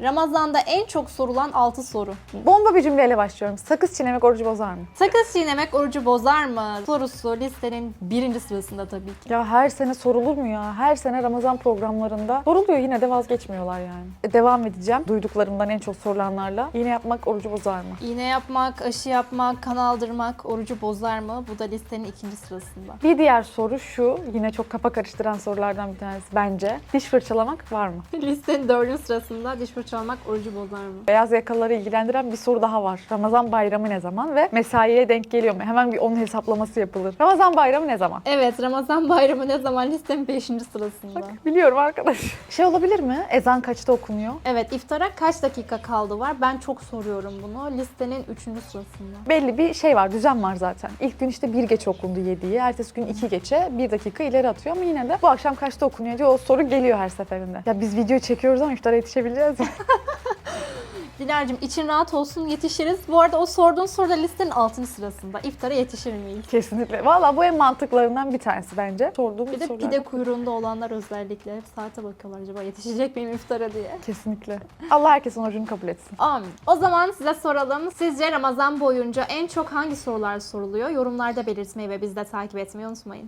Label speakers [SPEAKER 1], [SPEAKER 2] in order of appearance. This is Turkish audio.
[SPEAKER 1] Ramazan'da en çok sorulan 6 soru.
[SPEAKER 2] Bomba bir cümleyle başlıyorum. Sakız çiğnemek orucu bozar mı?
[SPEAKER 1] Sakız çiğnemek orucu bozar mı? Sorusu listenin birinci sırasında tabii ki.
[SPEAKER 2] Ya her sene sorulur mu ya? Her sene Ramazan programlarında soruluyor yine de vazgeçmiyorlar yani. E, devam edeceğim duyduklarımdan en çok sorulanlarla. Yine yapmak orucu bozar mı?
[SPEAKER 1] İğne yapmak, aşı yapmak, kan aldırmak orucu bozar mı? Bu da listenin ikinci sırasında.
[SPEAKER 2] Bir diğer soru şu, yine çok kafa karıştıran sorulardan bir tanesi bence. Diş fırçalamak var mı?
[SPEAKER 1] Listenin dördüncü sırasında diş fırçalamak orucu bozar mı?
[SPEAKER 2] Beyaz yakalıları ilgilendiren bir soru daha var. Ramazan bayramı ne zaman ve mesaiye denk geliyor mu? Hemen bir onun hesaplaması yapılır. Ramazan bayramı ne zaman?
[SPEAKER 1] Evet, Ramazan bayramı ne zaman listenin beşinci sırasında.
[SPEAKER 2] Biliyorum arkadaş. Şey olabilir mi? Ezan kaçta okunuyor?
[SPEAKER 1] Evet, iftara kaç dakika kaldı var? Ben çok soruyorum bunu. Listenin üçüncü sırasında.
[SPEAKER 2] Belli bir şey var, düzen var zaten. İlk gün işte bir geç okundu 7'yi, ertesi gün 2 geçe bir dakika ileri atıyor ama yine de bu akşam kaçta okunuyor diyor o soru geliyor her seferinde. Ya biz video çekiyoruz ama iftara yetişebileceğiz mi?
[SPEAKER 1] Dilar'cığım için rahat olsun yetişiriz. Bu arada o sorduğun soru da listenin altıncı sırasında. İftara yetişir miyiz?
[SPEAKER 2] Kesinlikle. Valla bu en mantıklarından bir tanesi bence. Sorduğum
[SPEAKER 1] Bir de
[SPEAKER 2] sorular.
[SPEAKER 1] pide kuyruğunda olanlar özellikle hep saate bakıyorlar acaba yetişecek miyim iftara diye.
[SPEAKER 2] Kesinlikle. Allah herkesin orucunu kabul etsin.
[SPEAKER 1] Amin. O zaman size soralım. Sizce Ramazan boyunca en çok hangi sorular soruluyor? Yorumlarda belirtmeyi ve bizi de takip etmeyi unutmayın.